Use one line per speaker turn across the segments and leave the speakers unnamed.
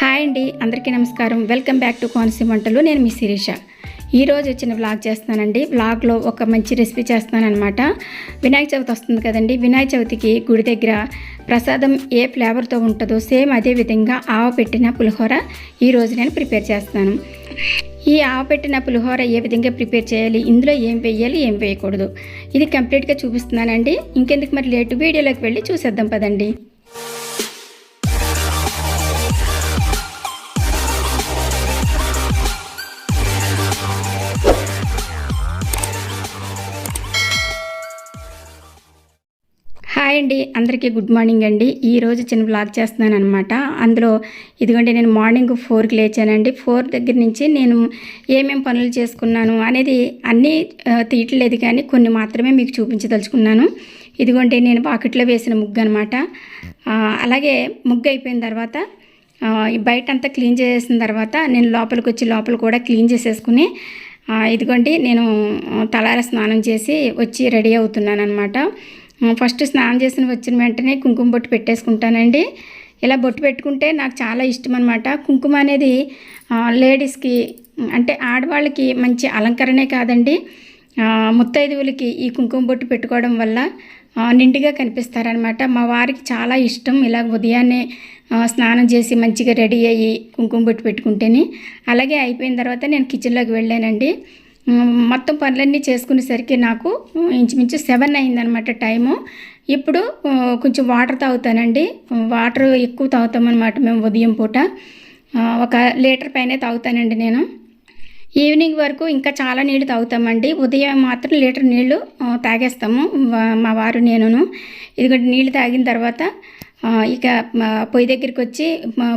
Hi అండి అందరికీ నమస్కారం. వెల్కమ్ బ్యాక్ టు కోనసీమ వంటలు. నేను మీ శిరీష. ఈరోజు వచ్చిన వ్లాగ్ చేస్తానండి వ్లాగ్లో ఒక మంచి రెసిపీ చేస్తానన్నమాట వినాయక చవితి వస్తుంది కదండి. వినాయక చవితికి గుడి దగ్గర ప్రసాదం ఏ ఫ్లేవర్తో ఉంటుందో సేమ్ అదే విధంగా ఆవ పెట్టిన పులిహోర ఈరోజు నేను ప్రిపేర్ చేస్తాను ఈ ఆవపెట్టిన పులిహోర ఏ విధంగా ప్రిపేర్ చేయాలి? ఇందులో ఏం వేయాలి? ఏం వేయకూడదు? ఇది కంప్లీట్గా చూపిస్తున్నానండి. ఇంకెందుకు మరి లేటు? వీడియోలోకి వెళ్ళి చూసేద్దాం పదండి. హాయ్ అండి. అందరికీ గుడ్ మార్నింగ్ అండి. ఈరోజు చిన్న బ్లాగ్ చేస్తున్నాను అనమాట అందులో ఇదిగోండి నేను మార్నింగ్ ఫోర్కి లేచానండి. ఫోర్ దగ్గర నుంచి నేను ఏమేమి పనులు చేసుకున్నాను అనేది అన్నీ తీయట్లేదు కానీ కొన్ని మాత్రమే మీకు చూపించదలుచుకున్నాను. ఇదిగోండి నేను పాకెట్లో వేసిన ముగ్గు అనమాట అలాగే ముగ్గు అయిపోయిన తర్వాత బయట అంతా క్లీన్ చేసిన తర్వాత నేను లోపలికి వచ్చి లోపల కూడా క్లీన్ చేసేసుకుని ఇదిగోండి నేను తలార స్నానం చేసి వచ్చి రెడీ అవుతున్నాను అనమాట ఫస్ట్ స్నానం చేసిన వచ్చిన వెంటనే కుంకుమ బొట్టు పెట్టేసుకుంటానండి. ఇలా బొట్టు పెట్టుకుంటే నాకు చాలా ఇష్టం అనమాట కుంకుమ అనేది లేడీస్కి అంటే ఆడవాళ్ళకి మంచి అలంకరణే కాదండి. ముత్తైదువులకి ఈ కుంకుమ బొట్టు పెట్టుకోవడం వల్ల నిండుగా కనిపిస్తారనమాట మా వారికి చాలా ఇష్టం ఇలా ఉదయాన్నే స్నానం చేసి మంచిగా రెడీ అయ్యి కుంకుమ బొట్టు పెట్టుకుంటేనే. అలాగే అయిపోయిన తర్వాత నేను కిచెన్లోకి వెళ్ళానండి. మొత్తం పనులన్నీ చేసుకునేసరికి నాకు ఇంచుమించు సెవెన్ అయిందనమాట టైము. ఇప్పుడు కొంచెం వాటర్ తాగుతానండి. వాటర్ ఎక్కువ తాగుతామన్నమాట మేము ఉదయం పూట. ఒక లీటర్ పైనే తాగుతానండి నేను. ఈవినింగ్ వరకు ఇంకా చాలా నీళ్ళు తాగుతామండి. ఉదయం మాత్రం లీటర్ నీళ్ళు తాగేస్తాము. మా వారు నేనును. ఎందుకంటే నీళ్ళు తాగిన తర్వాత ఇక పొయ్యి దగ్గరికి వచ్చి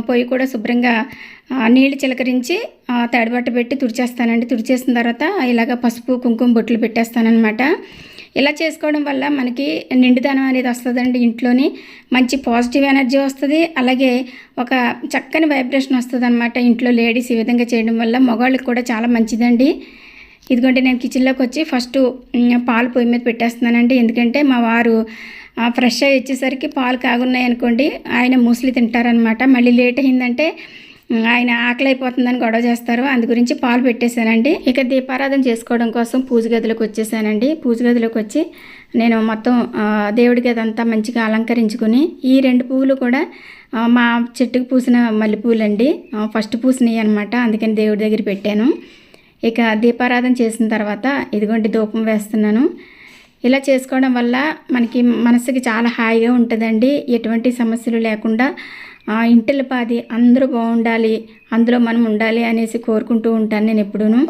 పొయ్యి కూడా శుభ్రంగా నీళ్ళు చిలకరించి తడిబట్ట పెట్టి తుడిచేస్తానండి. తుడిచేసిన తర్వాత ఇలాగ పసుపు కుంకుమ బొట్లు పెట్టేస్తానన్నమాట. ఇలా చేసుకోవడం వల్ల మనకి నిండుదనం అనేది వస్తుందండి ఇంట్లోని. మంచి పాజిటివ్ ఎనర్జీ వస్తుంది. అలాగే ఒక చక్కని వైబ్రేషన్ వస్తుంది అనమాట ఇంట్లో లేడీస్ ఈ విధంగా చేయడం వల్ల. మగవాళ్ళకి కూడా చాలా మంచిదండి. ఇదిగోండి నేను కిచెన్లోకి వచ్చి ఫస్ట్ పాలు పొయ్యి మీద పెట్టేస్తున్నానండి. ఎందుకంటే మా వారు ఫ్రెష్ అయ్యి వచ్చేసరికి పాలు కాగున్నాయి అనుకోండి ఆయన మూసలి తింటారనమాట మళ్ళీ లేట్ అయిందంటే ఆయన ఆకలి అయిపోతుందని గొడవ చేస్తారు. అందు గురించి పాలు పెట్టేశానండి. ఇక దీపారాధన చేసుకోవడం కోసం పూజ గదిలోకి వచ్చేసానండి. పూజ గదిలోకి వచ్చి నేను మొత్తం దేవుడి గది అంతా మంచిగా అలంకరించుకుని ఈ రెండు పువ్వులు కూడా మా చెట్టుకు పూసిన మల్లెపూలు అండి ఫస్ట్ పూసినాయి అనమాట అందుకని దేవుడి దగ్గర పెట్టాను. ఇక దీపారాధన చేసిన తర్వాత ఇదిగోండి ధూపం వేస్తున్నాను. ఇలా చేసుకోవడం వల్ల మనకి మనసుకి చాలా హాయిగా ఉంటుందండి. ఎటువంటి సమస్యలు లేకుండా ఆ, ఇంటిల పాది అందరూ బాగుండాలి అందులో మనం ఉండాలి అనేసి కోరుకుంటూ ఉంటాను నేను ఎప్పుడూను.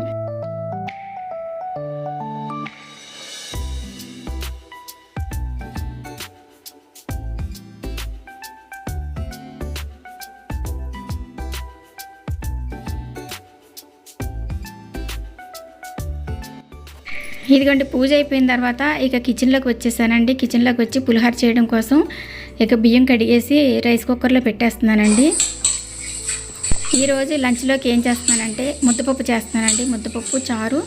ఇదిగోండి పూజ అయిపోయిన తర్వాత ఇక కిచెన్లోకి వచ్చేసానండి. కిచెన్లోకి వచ్చి పులిహోర చేయడం కోసం ఇక బియ్యం కడిగేసి రైస్ కుక్కర్లో పెట్టేస్తున్నానండి. ఈరోజు లంచ్లోకి ఏం చేస్తున్నానంటే ముద్దపప్పు చేస్తున్నానండి. ముద్దపప్పు చారు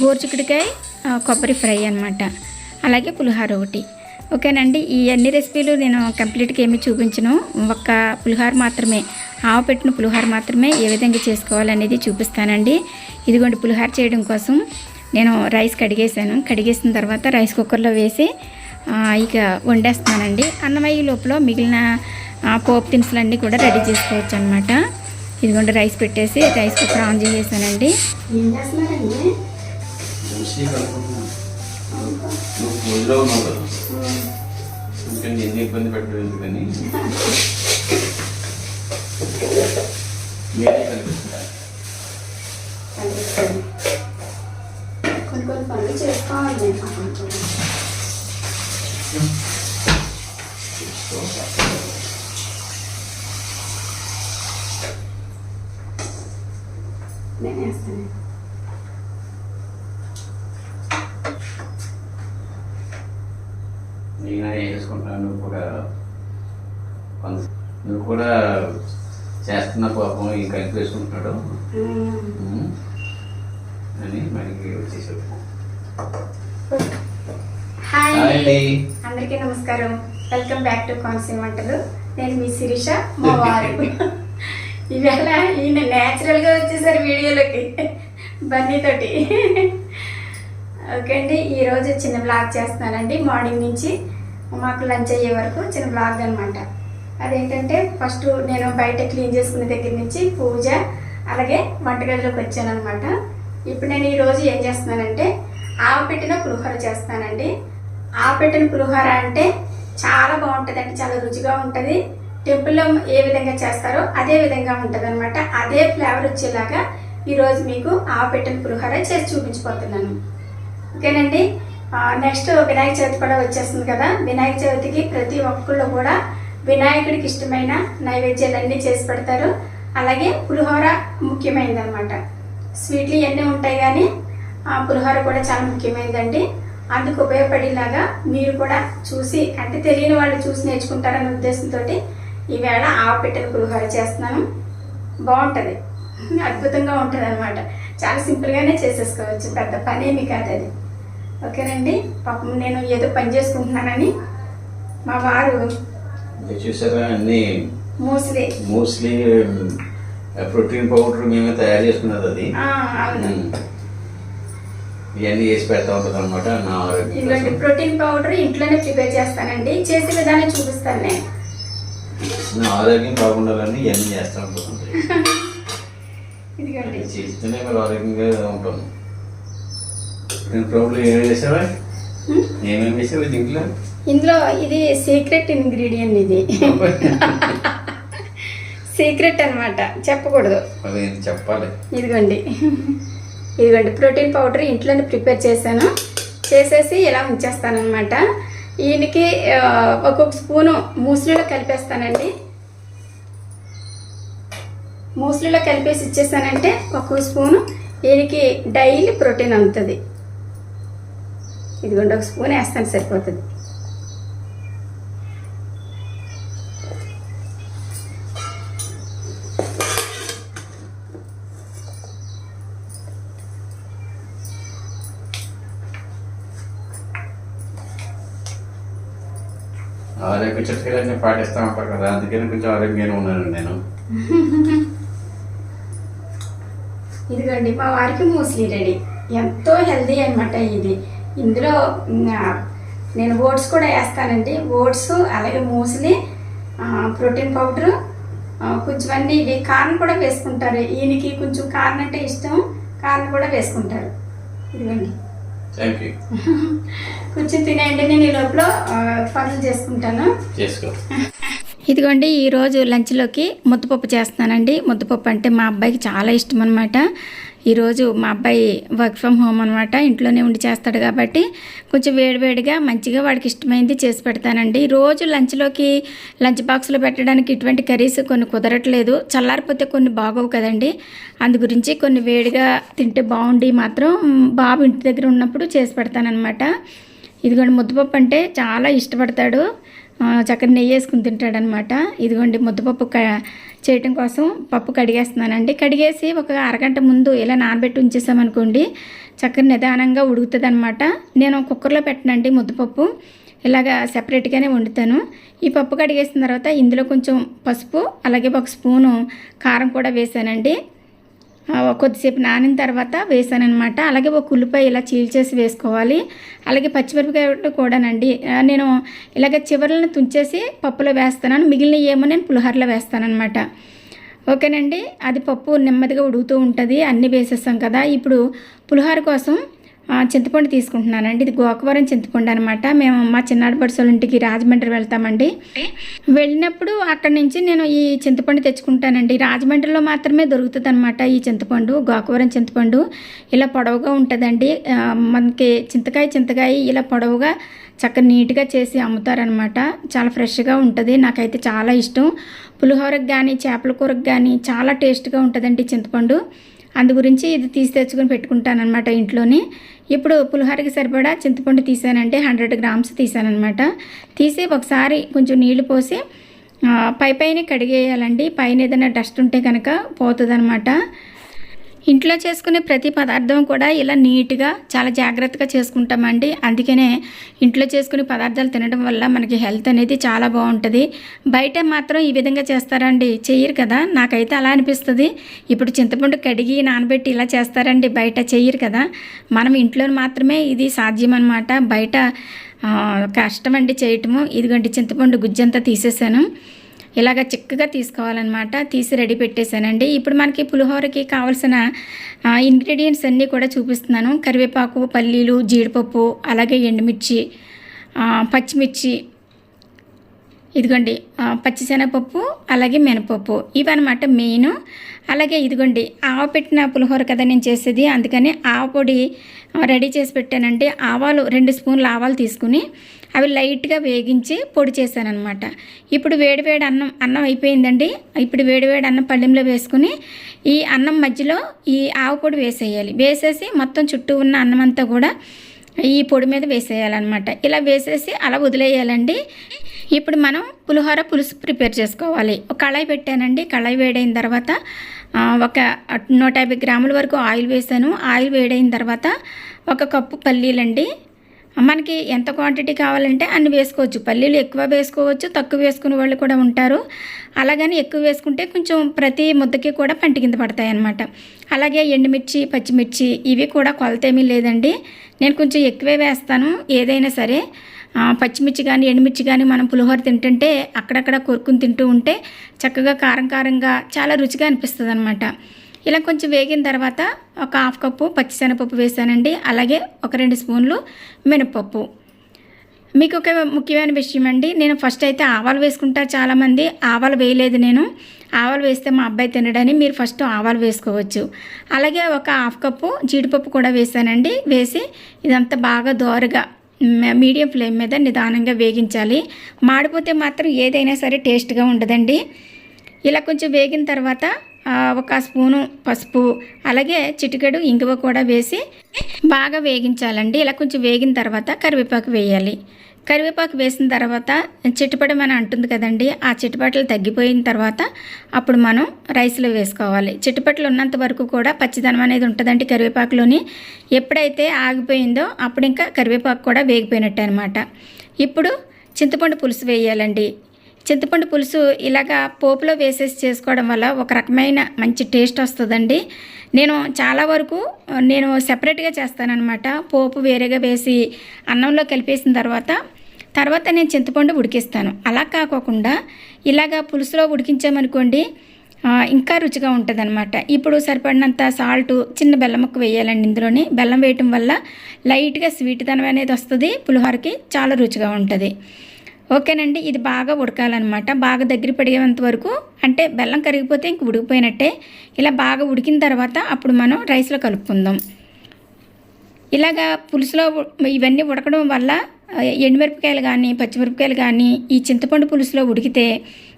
గోరుచిక్కుడికాయ కొబ్బరి ఫ్రై అనమాట అలాగే పులిహోర ఒకటి. ఓకేనండి ఈ అన్ని రెసిపీలు నేను కంప్లీట్గా ఏమీ చూపించను. ఒక్క పులిహోర మాత్రమే ఆవు పెట్టిన పులిహోర మాత్రమే ఏ విధంగా చేసుకోవాలనేది చూపిస్తానండి. ఇదిగోండి పులిహోర చేయడం కోసం నేను రైస్ కడిగేసాను కడిగేసిన తర్వాత రైస్ కుక్కర్లో వేసి ఇక వండేస్తున్నానండి. అన్నమయ్య లోపల మిగిలిన ఆ, పోపు దినుసులన్నీ కూడా రెడీ చేసుకోవచ్చు అనమాట ఇదిగోండి రైస్ పెట్టేసి రైస్ కుక్కర్ ఆన్ చేసేసానండి.
మనిషి కలుపుకుంటున్నాను. నువ్వు
నేను
వేసుకుంటాను నువ్వు కూడా కొంత నువ్వు కూడా చేస్తున్న పాపం కలిపి వేసుకుంటున్నాడు. అని మనకి వచ్చేసాడు.
హాయ్. అందరికీ నమస్కారం. వెల్కమ్ బ్యాక్ టు కోనసీమ వంటలు. నేను మీ శిరీష మా వారు. ఇవాళ ఈయన న్యాచురల్గా వచ్చేసారు వీడియోలోకి. బన్నీతోటి ఓకే అండి ఈరోజు చిన్న బ్లాగ్ చేస్తున్నానండి. మార్నింగ్ నుంచి మాకు లంచ్ అయ్యే వరకు చిన్న బ్లాగ్ అనమాట అదేంటంటే ఫస్ట్ నేను బయట క్లీన్ చేసుకునే దగ్గర నుంచి పూజ అలాగే వంటగదిలోకి వచ్చానమాట ఇప్పుడు నేను ఈరోజు ఏం చేస్తున్నానంటే ఆవపెట్టిన పులిహోర చేస్తానండి ఆవపెట్టిన పులిహోర అంటే చాలా బాగుంటుంది చాలా రుచిగా ఉంటుంది. టెంపుల్లో ఏ విధంగా చేస్తారో అదే విధంగా ఉంటుంది అనమాట అదే ఫ్లేవర్ వచ్చేలాగా ఈరోజు మీకు ఆవపెట్టిన పులిహోర చేసి చూపించిపోతున్నాను. ఓకేనండి. నెక్స్ట్ వినాయక చవితి కూడా వచ్చేస్తుంది కదా. వినాయక చవితికి ప్రతి ఒక్కళ్ళు కూడా వినాయకుడికి ఇష్టమైన నైవేద్యాలన్నీ చేసి పెడతారు. అలాగే పులిహోర ముఖ్యమైనది అనమాట స్వీట్లు ఇవన్నీ ఉంటాయి కానీ ఆ, పులిహోర కూడా చాలా ముఖ్యమైనదండి. అందుకు ఉపయోగపడేలాగా మీరు కూడా చూసి అంటే తెలియని వాళ్ళు చూసి నేర్చుకుంటారనే ఉద్దేశంతో ఈవేళ ఆవు పులిహోర చేస్తున్నాను. బాగుంటుంది. అద్భుతంగా ఉంటుంది అనమాట చాలా సింపుల్గానే చేసేసుకోవచ్చు. పెద్ద పనేమి కాదు అది ఓకేనండి? పాపం నేను ఏదో పని చేసుకుంటున్నానని మా వారు
చూసారా అన్ని
మోస్ట్లీ
మోస్ట్లీ ప్రోటీన్ పౌడర్ మేమే తయారు చేసుకున్నది అది. ఇవన్నీ చేసి పెడతా ఉంటుంది అనమాట నా ఆరోగ్యం కోసం.
ప్రోటీన్ పౌడర్ ఇంట్లోనే ప్రిపేర్ చేస్తానండి. చేసే విధానం చూపిస్తాను నేను.
నా ఆరోగ్యం బాగుండాలని ఇవన్నీ చేస్తూ ఉంటుంది
ఇదిగోండి.
ఇది చేస్తేనే మరి ఆరోగ్యంగా ఉంటాను నేను ప్రాబ్లం ఏమేమి చేసావా? ఏమేమి చేసావు దీంట్లో
ఇందులో ఇది సీక్రెట్ ఇంగ్రీడియంట్ ఇది. సీక్రెట్ అన్నమాట. చెప్పకూడదు.
చెప్పాలి.
ఇదిగోండి. ఇదిగోండి ప్రోటీన్ పౌడర్ ఇంట్లోనే ప్రిపేర్ చేశాను. చేసేసి ఇలా ఉంచేస్తాను అనమాట ఈయనకి ఒక్కొక్క స్పూను మూసలిలో కలిపేస్తానండి. మూసలిలో కలిపేసి ఇచ్చేసానంటే ఒక్కొక్క స్పూను ఈయనకి డైలీ ప్రోటీన్ అందుతుంది. ఇదిగోండి ఒక స్పూన్ వేస్తాను సరిపోతుంది.
ఆరోగ్య చిట్కాలన్నీ పాటిస్తూ ఉంటారు కదా అందుకని కొంచెం ఆరోగ్యంగా ఉన్నాను నేను.
ఇదిగోండి మా వారికి మూస్లీ రెడీ. ఎంతో హెల్దీ అనమాట ఇది. ఇందులో నేను ఓట్స్ కూడా వేస్తానండి. ఓట్స్ అలాగే మూస్లీ ఆ, ప్రోటీన్ పౌడర్ కొంచెం అన్ని ఇవి కార్న్ కూడా వేసుకుంటారు. ఈయనకి కొంచెం కార్న్ అంటే ఇష్టం కార్న్ కూడా వేసుకుంటారు. ఇదిగోండి. కొంచెం తినేయండి నేను ఈ లోపల పనులు చేసుకుంటాను.
చేసుకో
ఇదిగోండి ఈరోజు లంచ్లోకి ముద్దపప్పు చేస్తున్నానండి. ముద్దపప్పు అంటే మా అబ్బాయికి చాలా ఇష్టం అనమాట ఈరోజు మా అబ్బాయి వర్క్ ఫ్రమ్ హోమ్ అనమాట ఇంట్లోనే ఉండి చేస్తాడు కాబట్టి కొంచెం వేడివేడిగా మంచిగా వాడికి ఇష్టమైంది చేసి పెడతానండి. రోజు లంచ్లోకి లంచ్ బాక్స్లో పెట్టడానికి ఇటువంటి కర్రీస్ కొన్ని కుదరట్లేదు. చల్లారిపోతే కొన్ని బాగోవు కదండి. అందు గురించి కొన్ని వేడిగా తింటే బాగుండి మాత్రం బాబు ఇంటి దగ్గర ఉన్నప్పుడు చేసి పెడతానమాట ఇదిగోండి ముద్దపప్పు అంటే చాలా ఇష్టపడతాడు. చక్కగా నెయ్యి వేసుకుని తింటాడనమాట. ఇదిగోండి ముద్దపప్పు క చేయటం కోసం పప్పు కడిగేస్తున్నానండి. కడిగేసి ఒక అరగంట ముందు ఇలా నానబెట్టి ఉంచేసామనుకోండి చక్కగా నిదానంగా ఉడుకుతుంది అనమాట నేను కుక్కర్లో పెట్టనండి ముద్దపప్పు. ఇలాగా సెపరేట్గానే వండుతాను. ఈ పప్పు కడిగేసిన తర్వాత ఇందులో కొంచెం పసుపు అలాగే ఒక స్పూను కారం కూడా వేసానండి. కొద్దిసేపు నానిన తర్వాత వేసానమాట అలాగే ఒక ఉల్లిపాయ ఇలా చీల్చేసి వేసుకోవాలి. అలాగే పచ్చిమిరపకాయ కూడానండి. నేను ఇలాగ చివరలను తుంచేసి పప్పులో వేస్తాను మిగిలిన ఏమో నేను పులిహోరలో వేస్తానమాట ఓకేనండి. అది పప్పు నెమ్మదిగా ఉడుకుతూ ఉంటుంది. అన్నీ వేసేస్తాం కదా. ఇప్పుడు పులిహోర కోసం చింతపండు తీసుకుంటున్నానండి. ఇది గోకవరం చింతపండు అనమాట మేము మా చిన్నాడు పడుసల ఇంటికి రాజమండ్రి వెళ్తామండి. వెళ్ళినప్పుడు అక్కడి నుంచి నేను ఈ చింతపండు తెచ్చుకుంటానండి. రాజమండ్రిలో మాత్రమే దొరుకుతుంది అనమాట ఈ చింతపండు గోకవరం చింతపండు. ఇలా పొడవుగా ఉంటుందండి. మనకి చింతకాయ చింతకాయ ఇలా పొడవుగా చక్కగా నీట్గా చేసి అమ్ముతారనమాట చాలా ఫ్రెష్గా ఉంటుంది. నాకైతే చాలా ఇష్టం. పులిహోరకు కానీ చేపల కూరకు కానీ చాలా టేస్ట్గా ఉంటుందండి చింతపండు. అందు గురించి ఇది తీసి తెచ్చుకొని పెట్టుకుంటానమాట ఇంట్లోనే. ఇప్పుడు పులిహోరకి సరిపడా చింతపండు తీసానంటే హండ్రెడ్ గ్రామ్స్ తీసానమాట తీసి ఒకసారి కొంచెం నీళ్ళు పోసి పై పైన కడిగేయాలండి. పైన ఏదైనా డస్ట్ ఉంటే కనుక పోతుంది ఇంట్లో చేసుకునే ప్రతి పదార్థం కూడా ఇలా నీట్గా చాలా జాగ్రత్తగా చేసుకుంటామండి. అందుకనే ఇంట్లో చేసుకునే పదార్థాలు తినడం వల్ల మనకి హెల్త్ అనేది చాలా బాగుంటుంది. బయట మాత్రం ఈ విధంగా చేస్తారండి. చెయ్యరు కదా? నాకైతే అలా అనిపిస్తుంది. ఇప్పుడు చింతపండు కడిగి నానబెట్టి ఇలా చేస్తారండి. బయట చెయ్యరు కదా? మనం ఇంట్లో మాత్రమే ఇది సాధ్యం అనమాట బయట కష్టం అండి చేయటము. ఇదిగోండి చింతపండు గుజ్జంతా తీసేసాను. ఇలాగ చిక్కగా తీసుకోవాలన్నమాట. తీసి రెడీ పెట్టేశానండి. ఇప్పుడు మనకి పులిహోరకి కావాల్సిన ఇంగ్రీడియంట్స్ అన్నీ కూడా చూపిస్తున్నాను. కరివేపాకు పల్లీలు జీడిపప్పు అలాగే ఎండుమిర్చి పచ్చిమిర్చి ఇదిగోండి పచ్చిశనగపప్పు అలాగే మినపప్పు. ఇవన్నమాట మెయిన్. అలాగే ఇదిగోండి ఆవ పెట్టిన పులిహోర కదా నేను చేసేది. అందుకని ఆవ పొడి రెడీ చేసి పెట్టానండి. ఆవాలు రెండు స్పూన్లు ఆవాలు తీసుకుని అవి లైట్గా వేగించి పొడి చేశానమాట ఇప్పుడు వేడివేడి అన్నం అన్నం అయిపోయిందండి. ఇప్పుడు వేడివేడి అన్నం పళ్ళెంలో వేసుకుని ఈ అన్నం మధ్యలో ఈ ఆవు పొడి వేసేయాలి. వేసేసి మొత్తం చుట్టూ ఉన్న అన్నం అంతా కూడా ఈ పొడి మీద వేసేయాలన్నమాట. ఇలా వేసేసి అలా వదిలేయాలండి. ఇప్పుడు మనం పులిహోర పులుసు ప్రిపేర్ చేసుకోవాలి. ఒక కళాయి పెట్టానండి. కళాయి వేడైన తర్వాత ఒక నూట యాభై గ్రాముల వరకు ఆయిల్ వేసాను. ఆయిల్ వేడైన తర్వాత ఒక కప్పు పల్లీలండి. మనకి ఎంత క్వాంటిటీ కావాలంటే అన్ని వేసుకోవచ్చు. పల్లీలు ఎక్కువ వేసుకోవచ్చు తక్కువ వేసుకునే వాళ్ళు కూడా ఉంటారు. అలాగని ఎక్కువ వేసుకుంటే కొంచెం ప్రతి ముద్దకి కూడా పంట కింద పడతాయి అన్నమాట. అలాగే ఎండుమిర్చి పచ్చిమిర్చి ఇవి కూడా కొలత ఏమీ లేదండి. నేను కొంచెం ఎక్కువే వేస్తాను. ఏదైనా సరే పచ్చిమిర్చి కానీ ఎండుమిర్చి కానీ మనం పులిహోర తింటుంటే అక్కడక్కడ కొరుకుని తింటూ ఉంటే చక్కగా కారం కారంగా చాలా రుచిగా అనిపిస్తుంది అనమాట ఇలా కొంచెం వేగిన తర్వాత ఒక హాఫ్ కప్పు పచ్చిశనగపప్పు వేసానండి. అలాగే ఒక రెండు స్పూన్లు మినపప్పు మీకు ఒక ముఖ్యమైన విషయం అండి నేను ఫస్ట్ అయితే ఆవాలు వేసుకుంటారు చాలామంది. ఆవాలు వేయలేదు నేను. ఆవాలు వేస్తే మా అబ్బాయి తినడని మీరు ఫస్ట్ ఆవాలు వేసుకోవచ్చు. అలాగే ఒక హాఫ్ కప్పు జీడిపప్పు కూడా వేసానండి. వేసి ఇదంతా బాగా దోరగా మీడియం ఫ్లేమ్ మీద నిదానంగా వేగించాలి. మాడిపోతే మాత్రం ఏదైనా సరే టేస్ట్గా ఉండదండి. ఇలా కొంచెం వేగిన తర్వాత ఒక స్పూను పసుపు అలాగే చిటికెడు ఇంగువ కూడా వేసి బాగా వేగించాలండి. ఇలా కొంచెం వేగిన తర్వాత కరివేపాకు వేయాలి. కరివేపాకు వేసిన తర్వాత చిట్టుపడమని అంటుంది కదండి ఆ చిట్టుపట్లు తగ్గిపోయిన తర్వాత అప్పుడు మనం రైస్లో వేసుకోవాలి. చిట్టుపట్లు ఉన్నంత వరకు కూడా పచ్చిదనం అనేది ఉంటుందండి కరివేపాకులోని. ఎప్పుడైతే ఆగిపోయిందో అప్పుడు ఇంకా కరివేపాకు కూడా వేగిపోయినట్టు అనమాట ఇప్పుడు చింతపండు పులుసు వేయాలండి. చింతపండు పులుసు ఇలాగా పోపులో వేసేసి చేసుకోవడం వల్ల ఒక రకమైన మంచి టేస్ట్ వస్తుందండి. నేను చాలా వరకు నేను సెపరేట్గా చేస్తానన్నమాట. పోపు వేరేగా వేసి అన్నంలో కలిపేసిన తర్వాత తర్వాత నేను చింతపండు ఉడికిస్తాను. అలా కాకోకుండా ఇలాగా పులుసులో ఉడికించామనుకోండి ఇంకా రుచిగా ఉంటుంది ఇప్పుడు సరిపడినంత సాల్ట్ చిన్న బెల్లం ముక్క వేయాలండి ఇందులోని. బెల్లం వేయటం వల్ల లైట్గా స్వీట్ దనం అనేది వస్తుంది పులిహోరకి చాలా రుచిగా ఉంటుంది. ఓకేనండి ఇది బాగా ఉడకాలన్నమాట. బాగా దగ్గర పడేంత వరకు అంటే బెల్లం కరిగిపోతే ఇంక ఉడికిపోయినట్టే. ఇలా బాగా ఉడికిన తర్వాత అప్పుడు మనం రైస్లో కలుపుకుందాం. ఇలాగా పులుసులో ఇవన్నీ ఉడకడం వల్ల ఎండుమిరపకాయలు కానీ పచ్చిమిరపకాయలు కానీ ఈ చింతపండు పులుసులో ఉడికితే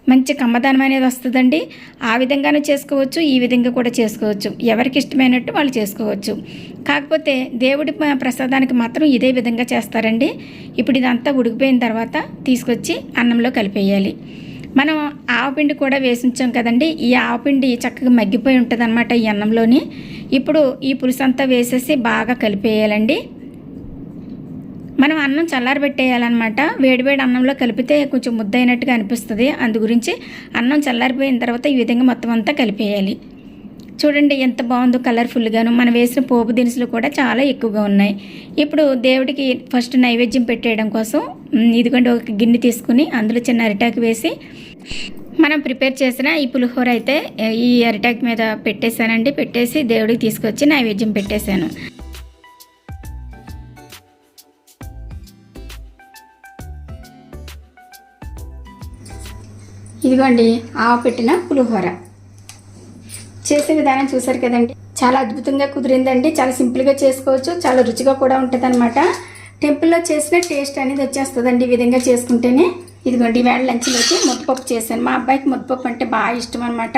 మంచి కమ్మదనం అనేది వస్తుందండి. ఆ విధంగానే చేసుకోవచ్చు ఈ విధంగా కూడా చేసుకోవచ్చు. ఎవరికి ఇష్టమైనట్టు వాళ్ళు చేసుకోవచ్చు. కాకపోతే దేవుడి ప్రసాదానికి మాత్రం ఇదే విధంగా చేస్తారండి. ఇప్పుడు ఇదంతా ఉడికిపోయిన తర్వాత తీసుకొచ్చి అన్నంలో కలిపేయాలి. మనం ఆవపిండి కూడా వేసి ఉంచాం కదండి. ఈ ఆవపిండి చక్కగా మగ్గిపోయి ఉంటుంది అనమాట ఈ అన్నంలోని. ఇప్పుడు ఈ పులుసు అంతా వేసేసి బాగా కలిపేయాలండి. మనం అన్నం చల్లారబెట్టేయాలన్నమాట వేడివేడి అన్నంలో కలిపితే కొంచెం ముద్దయినట్టుగా అనిపిస్తుంది. అందు గురించి అన్నం చల్లారిపోయిన తర్వాత ఈ విధంగా మొత్తం అంతా కలిపేయాలి. చూడండి ఎంత బాగుందో కలర్ఫుల్గాను. మనం వేసిన పోపు దినుసులు కూడా చాలా ఎక్కువగా ఉన్నాయి. ఇప్పుడు దేవుడికి ఫస్ట్ నైవేద్యం పెట్టేయడం కోసం ఇదిగోండి ఒక గిన్నె తీసుకుని అందులో చిన్న అరిటాకు వేసి మనం ప్రిపేర్ చేసిన ఈ పులిహోర అయితే ఈ అరిటాకు మీద పెట్టేశానండి. పెట్టేసి దేవుడికి తీసుకొచ్చి నైవేద్యం పెట్టేశాను. ఇదిగోండి ఆవ పెట్టిన పులిహోర. చేసే విధానం చూసారు కదండి. చాలా అద్భుతంగా కుదిరిందండి. చాలా సింపుల్గా చేసుకోవచ్చు. చాలా రుచిగా కూడా ఉంటుంది అనమాట టెంపుల్లో చేసిన టేస్ట్ అనేది వచ్చేస్తుందండి ఈ విధంగా చేసుకుంటేనే. ఇదిగోండి ఈవేళ లంచ్లోకి ముద్దపప్పు చేశాను. మా అబ్బాయికి ముద్దపప్పు అంటే బాగా ఇష్టం అనమాట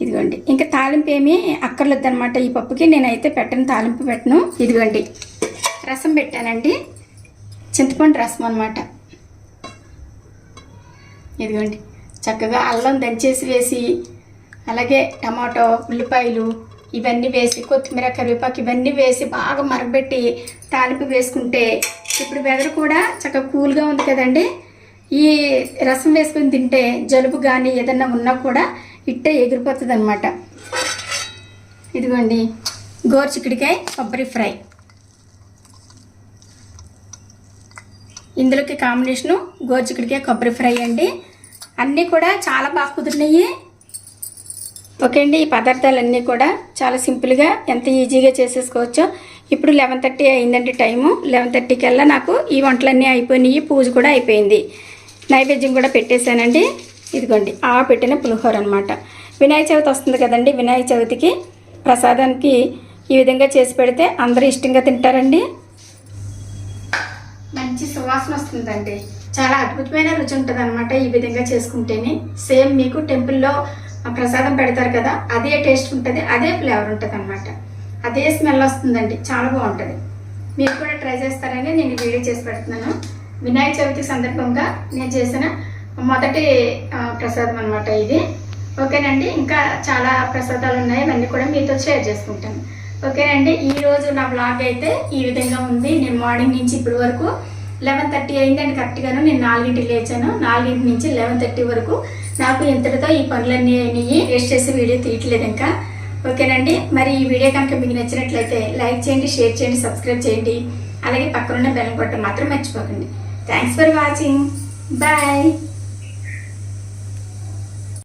ఇదిగోండి ఇంకా తాలింపు ఏమీ అక్కర్లేదు అనమాట ఈ పప్పుకి నేనైతే పెట్టను తాలింపు పెట్టను. ఇదిగోండి రసం పెట్టానండి. చింతపండు రసం అనమాట ఇదిగోండి. చక్కగా అల్లం దంచేసి వేసి అలాగే టమాటో ఉల్లిపాయలు ఇవన్నీ వేసి కొత్తిమీర కరివేపాకు ఇవన్నీ వేసి బాగా మరగబెట్టి తాలింపు వేసుకుంటే ఇప్పుడు వెదర్ కూడా చక్కగా కూల్గా ఉంది కదండి. ఈ రసం వేసుకుని తింటే జలుబు కానీ ఏదన్నా ఉన్నా కూడా ఇట్టే ఎగిరిపోతుంది అనమాట ఇదిగోండి. గోరు చిక్కుడికాయ కొబ్బరి ఫ్రై. ఇందులోకి కాంబినేషను గోరుచిక్కుడికాయ కొబ్బరి ఫ్రై అండి. అన్నీ కూడా చాలా బాగా కుదిరినాయి. ఓకే అండి ఈ పదార్థాలన్నీ కూడా చాలా సింపుల్గా ఎంత ఈజీగా చేసేసుకోవచ్చో. ఇప్పుడు లెవెన్ థర్టీ అయిందండి టైము. లెవెన్ థర్టీకల్లా నాకు ఈ వంటలన్నీ అయిపోయినాయి. పూజ కూడా అయిపోయింది. నైవేద్యం కూడా పెట్టేశానండి. ఇదిగోండి ఆ పెట్టిన పులిహోర అనమాట వినాయక చవితి వస్తుంది కదండి వినాయక చవితికి ప్రసాదానికి ఈ విధంగా చేసి పెడితే అందరూ ఇష్టంగా తింటారండి. మంచి సువాసన వస్తుందండి. చాలా అద్భుతమైన రుచి ఉంటుంది అనమాట ఈ విధంగా చేసుకుంటేనే. సేమ్ మీకు టెంపుల్లో ప్రసాదం పెడతారు కదా అదే టేస్ట్ ఉంటుంది అదే ఫ్లేవర్ ఉంటుంది అనమాట అదే స్మెల్ వస్తుందండి చాలా బాగుంటుంది. మీరు కూడా ట్రై చేస్తారని నేను వీడియో చేసి పెడుతున్నాను. వినాయక చవితి సందర్భంగా నేను చేసిన మొదటి ప్రసాదం అనమాట ఇది. ఓకేనండి ఇంకా చాలా ప్రసాదాలు ఉన్నాయి అవన్నీ కూడా మీతో షేర్ చేసుకుంటాను. ఓకేనండి ఈరోజు నా బ్లాగ్ అయితే ఈ విధంగా ఉంది. నేను మార్నింగ్ నుంచి ఇప్పటి వరకు లెవెన్ థర్టీ అయిందండి కరెక్ట్గాను. నేను నాలుగింటికి లేచాను. నాలుగింటి నుంచి లెవెన్ థర్టీ వరకు నాకు ఇంతటితో ఈ పనులన్నీ అయినాయి. వేస్ట్ చేసి వీడియో తీయట్లేదు ఇంకా. ఓకేనండి మరి ఈ వీడియో కనుక మీకు నచ్చినట్లయితే లైక్ చేయండి షేర్ చేయండి సబ్స్క్రైబ్ చేయండి. అలాగే పక్కనున్న బెల్ కొట్టడం మాత్రం మర్చిపోకండి. Thanks for watching bye